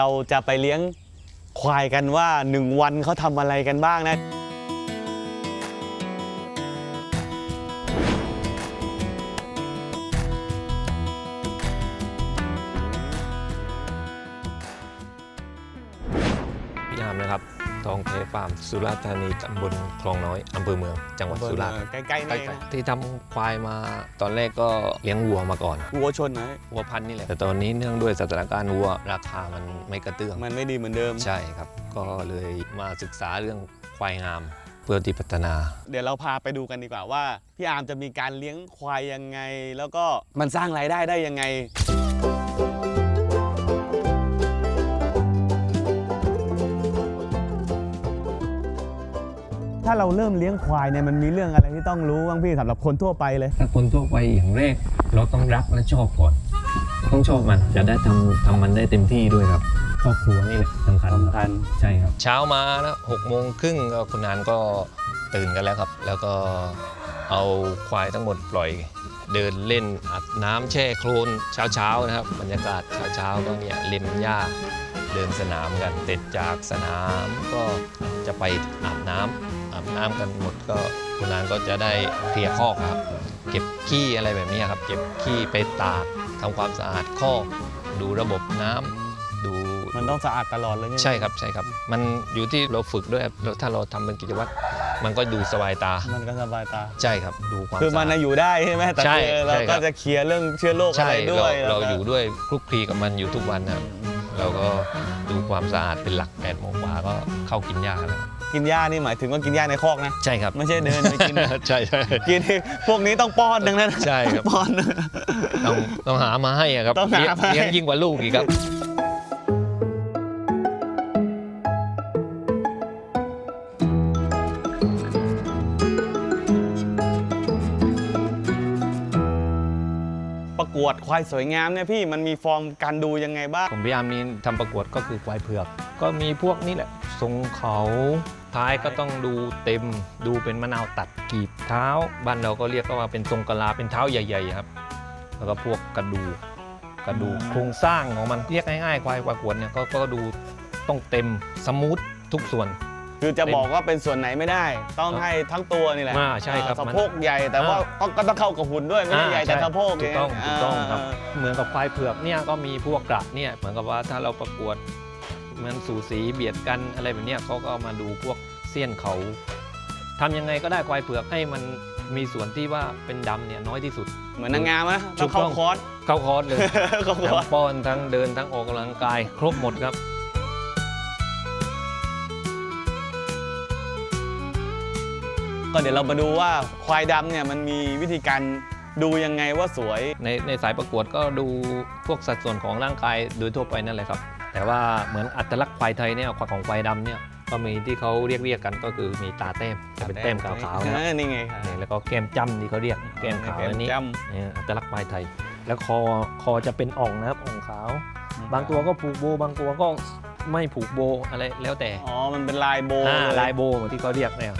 เราจะไปเลี้ยงควายกันว่าหนึ่งวันเขาทำอะไรกันบ้างนะ พี่อามนะครับ องเทฟาร์มสุราษฎร์ธานีตำบลคลองน้อยอำเภอเมือง จังหวัดสุราษฎร์ใกล้ๆนี่เองนะที่ทำควายมาตอนแรกก็เลี้ยงวัวมาก่อน วัวชนนะ วัวพันธุ์นี่แหละแต่ตอนนี้เนื่องด้วยสถานการณ์วัวราคามันไม่กระเตื้องมันไม่ดีเหมือนเดิม ใช่ครับ ก็เลยมาศึกษาเรื่องควายงาม เพื่อที่พัฒนา เดี๋ยวเราพาไปดูกันดีกว่าว่าพี่อาร์มจะมีการเลี้ยงควายยังไง แล้วก็มันสร้างรายได้ได้ยังไง ถ้าเราเริ่มเลี้ยงควายเนี่ยมันมีเรื่องอะไรที่ต้องรู้บ้างพี่สำหรับคนทั่วไปเลย ถ้าคนทั่วไปอย่างแรกเราต้องรักและชอบก่อน ต้องชอบมันจะได้ทำทำมันได้เต็มที่ด้วยครับครอบครัวนี่แหละสำคัญสำคัญ ใช่ครับ เช้ามาแล้วหกโมงครึ่งก็คุณนานก็ตื่นกันแล้วครับ แล้วก็เอาควายทั้งหมดปล่อย เดินเล่นอาบน้ำแช่โคลนเช้าๆนะครับ บรรยากาศเช้าๆก็เนี่ยเล่นหญ้าเดินสนามกันเสร็จจากสนามก็จะไปอาบน้ำ อาบน้ำกันหมดก็คุณนานก็จะได้เคลียร์คอกครับ เก็บขี้อะไรแบบนี้ครับ เก็บขี้ไปตากทำความสะอาดคอก ดูระบบน้ำดูมันต้องสะอาดตลอดเลยไหมใช่ครับใช่ครับ มันอยู่ที่เราฝึกด้วยครับแล้วถ้าเราทำเป็นกิจวัตรมันก็ดูสบายตา มันก็สบายตา ใช่ครับดูความคือมันสะอาน่ะดอยู่ได้ใช่ไหมแต่ใช่คือเราใช่ครัก็บจะเคลียร์เรื่องเชื้อโรคอะใช่ไรด้เราวยเราแล้วก็อยู่ด้วยคลุกคลีกับมันอยู่ทุกวันนะครับเราก็ดูความสะอาดเป็นหลักแปดโมงกว่าก็เข้ากินยาแล้ว กินหญ้านี่หมายถึงว่ากินหญ้าในคอกนะ ใช่ครับ ไม่ใช่เดินไปกิน ใช่ใช่กินพวกนี้ต้องป้อนดังนั้นใช่ครับป้อน ต้องต้องหามาให้อะครับต้องหาเลี้ยมาให้ เลี้ยงยิ่งกว่าลูกอีกครับ กวดควายสวยงามเนี่ยพี่มันมีฟอร์มการดูยังไงบ้าง ผมพยายามนี้ทำประกวดก็คือควายเผือก ก็มีพวกนี้แหละทรงเขาท้ายก็ต้องดูเต็ม ดูเป็นมะนาวตัดกีบเท้าบ้านเราก็เรียกว่าเป็นทรงกะลาเป็นเท้าใหญ่ๆครับ แล้วก็พวกกระดูกกระดูกโครงสร้างของมันเรียกง่ายๆควายประกวดเนี่ยก็ก็ดูต้องเต็มสมูททุกส่วน คือจะบอกว่าเป็นส่วนไหนไม่ได้ ต้องครับให้ทั้งตัวนี่แหละอ่าใช่ครับเอ่อมันสะโพกใหญ่แต่ว่าต้องก็ต้องเข้ากับหุ่นด้วยไม่ใช่ใหญ่แต่อ่าสะโพกถูกต้องย่าถูเยกต้องครับาเหมือนกับควายเผือกเนี่ยก็มีพวกกระเนี่ยเหมือนกับว่าถ้าเราประกวดมันสูสีเบียดกันอะไรแบบเนี้ยเขาก็เอามาดูพวกเสี้ยนเขาทำยังไงก็ได้ควายเผือกให้มันมีส่วนที่ว่าเป็นดำเนี่ยน้อยที่สุด เหมือนนางงามนะถูต้องกเข้าต้องคอร์สเข้าคอร์สเลยเข้าคทั้องร์สป้อนทั้งเดินทั้งออกกำลังกายครบหมดครับ ก็เดี๋ยวเรามาดูว่าควายดำเนี่ยมันมีวิธีการดูยังไงว่าสวย ในในสายประกวดก็ดูพวกสัดส่วนของร่างกายโดยทั่วไปนั่นแหละครับ แต่ว่าเหมือนอัตลักษณ์ควายไทยเนี่ยของควายดำเนี่ยก็มีที่เขาเรียกเรียกๆกันก็คือมีตาแต้มจะเป็นแต้มขาวๆนะเออนี่ไงครับนี่แล้วก็แก้มจ้ำที่เขาเรียกแก้มขาวอันนี้แก้มเนี่ยอัตลักษณ์ควายไทย แล้วคอคอจะเป็นอ่องนะครับอ่องขาวจ้ำบางตัวก็ผูกโบบางตัวก็ไม่ผูกโบอะไรแล้วแต่อ๋อมันเป็นลายโบอ่าเลายโบเหมือนที่เขาเรียกเนี่ย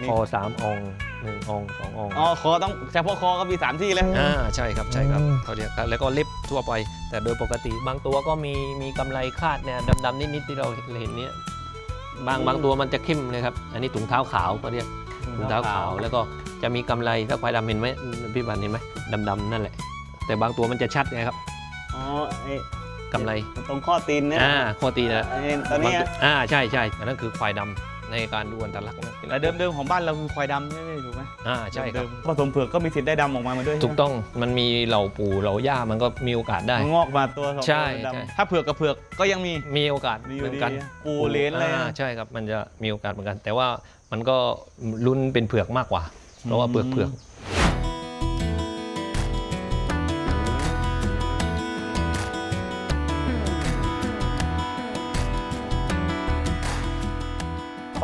นี่คอสามอ่องหนึ่งอ่องสองอ่องอ๋อคอต้องเฉพาะคอก็มีสามที่แล้วอ่าใช่ครับใช่ครับอืม เขาเรียกครับแล้วก็เล็บทั่วไป แต่โดยปกติบางตัวก็มีมีกำไรคาดเนี่ยดำๆนิดๆที่เราเห็นเนี่ยบางบางตัวมันจะเข้มเลยครับอันนี้ถุงเท้าขาวเขาเรียกถุงเท้าขาวแล้วก็จะมีกำไรถ้าควายดำเห็นไหมพี่บันเห็นไหมดำๆนั่นแหละ แต่บางตัวมันจะชัดไงครับอ๋อไอ้กำไรตรงข้อตีนเนี่ยอ่าข้อตีนะ ไอ้ตอนเนี้ยบางตัวอ่าใช่ใช่อันนั้นคือควายดำ ในการดูอันตรลักษณ์นะแต่เดิมๆของบ้านเราคือควายดำใช่ไหมถูกไหมอ่าใช่ครับเดิมๆผสมเผือกก็มีสิทธิ์ได้ดำออกมามาด้วยถูกต้องมันมีเหล่าปู่เหล่าย่ามันก็มีโอกาสได้มันงอกมาตัวสองตัวใช่ดำใช่ถ้าเผือกกับเผือกก็ยังมี มีโอกาสมีอยู่เหมือนกันดีปูเลนอะไรนะาใช่ครับมันจะมีโอกาสเหมือนกัน แต่ว่ามันก็ลุ้นเป็นเผือกมากกว่า เพราะว่าเปลือกเผือก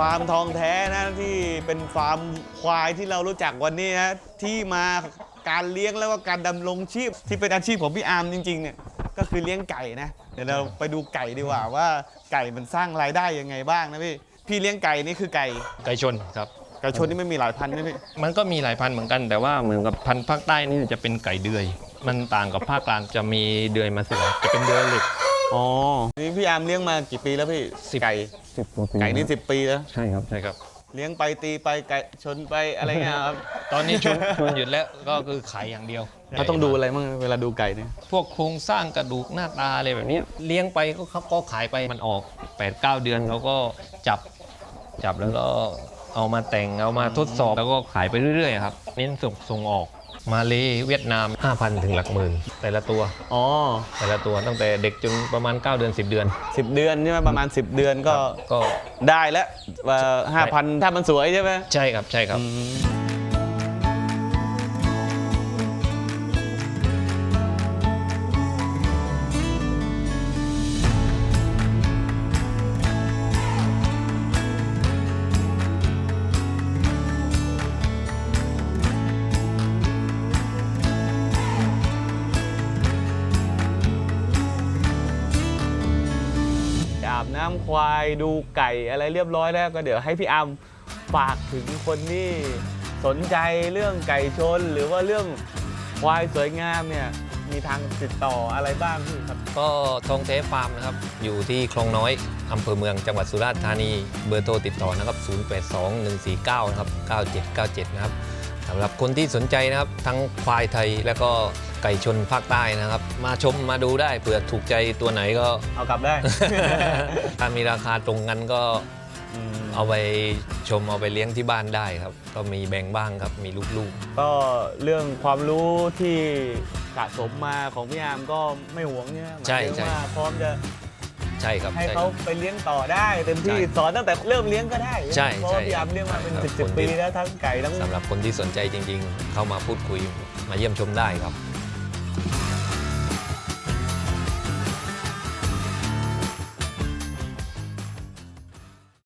ฟาร์มทองแท้นะที่เป็นฟาร์มควายที่เรารู้จักวันนี้นะที่มาการเลี้ยงแล้วก็การดำรงชีพที่เป็นอาชีพของพี่อาร์มจริงๆเนี่ยก็คือเลี้ยงไก่นะเดี๋ยวเราไปดูไก่ดีกว่าว่าไก่มันสร้างรายได้ยังไงบ้างนะพี่พี่เลี้ยงไก่นี่คือไก่ไก่ชนครับ ไก่ชนนี่ไม่มีหลายพันธุ์นะพี่มันก็มีหลายพันธุ์เหมือนกันแต่ว่าเหมือนกับพันธุ์ภาคใต้นี่จะเป็นไก่เดือย มันต่างกับภาคกลางจะมีเดือยมาเสือจะเป็นเดือยเหล็ก อ๋อ นี่พี่อาร์มเลี้ยงมากี่ปีแล้วพี่สิบไก่สิบกว่าปีไก่นี่สิบปีแล้ว ใช่ครับใช่ครับ เลี้ยงไปตีไปไก่ชนไปอะไรเงี้ยครับ ตอนนี้ชวนชวนหยุดแล้วก็คือขายอย่างเดียวเขาต้องดูอะไรบ้างเวลาดูไก่เนี่ย พวกโครงสร้างกระดูกหน้าตาอะไรแบบนี้ เลี้ยงไปก็เขาก็ขายไปมันออก8 9เดือนเขาก็จับจับแล้วก็เอามาแต่งเอามาทดสอบแล้วก็ขายไปเรื่อยๆครับ เน้นส่งส่งออก มาเลเวียดนาม 5,000 ถึงหลักหมื่น แต่ละตัว อ๋อ แต่ละตัวตั้งแต่เด็กจนประมาณ 9 เดือน 10 เดือนสิบเดือนใช่ไหมประมาณ 10 เดือนก็ก็ได้แล้วห้าพันถ้ามันสวยใช่ไหมใช่ครับใช่ครับ น้ำควายดูไก่อะไรเรียบร้อยแล้วก็เดี๋ยวให้พี่อัมฝากถึงคนที่สนใจเรื่องไก่ชน หรือว่าเรื่องควายสวยงามเนี่ยมีทางติดต่ออะไรบ้างพี่ครับ ก็ทองเทฟาร์มนะครับ อยู่ที่คลองน้อยอำเภอเมืองจังหวัดสุราษฎร์ธานี เบอร์โทรติดต่อนะครับ 082149นะครับ9797 นะครับสำหรับคนที่สนใจนะครับ ทั้งควายไทยแล้วก็ ไก่ชนภาคใต้นะครับ มาชมมาดูได้เผื่อถูกใจตัวไหนก็ เอากลับได้ ถ้ามีราคาตรงกันก็อืมเอาไปชมเอาไปเลี้ยงที่บ้านได้ครับ ก็มีแบ่งบ้างครับมีลูกก็เรื่องความรู้ที่สะสมมาของพี่อาร์มก็ไม่หวงเนี่ยหมายใช่ถึงใช่ว่าพร้อมจะๆใช่ครับให้ใช่คเขารับไปเลี้ยงต่อได้เต็มที่ใช่สอนตั้งแต่เริ่มเลี้ยงก็ได้ใช่เพราะว่าใช่พี่อาร์มเลี้ยงมาเป็นครับสิบสิบคนที่ปีแล้วทั้งไก่ทั้งสำหรับคนที่สนใจจริง ๆ เข้ามาพูดคุยมาเยี่ยมชมได้ครับ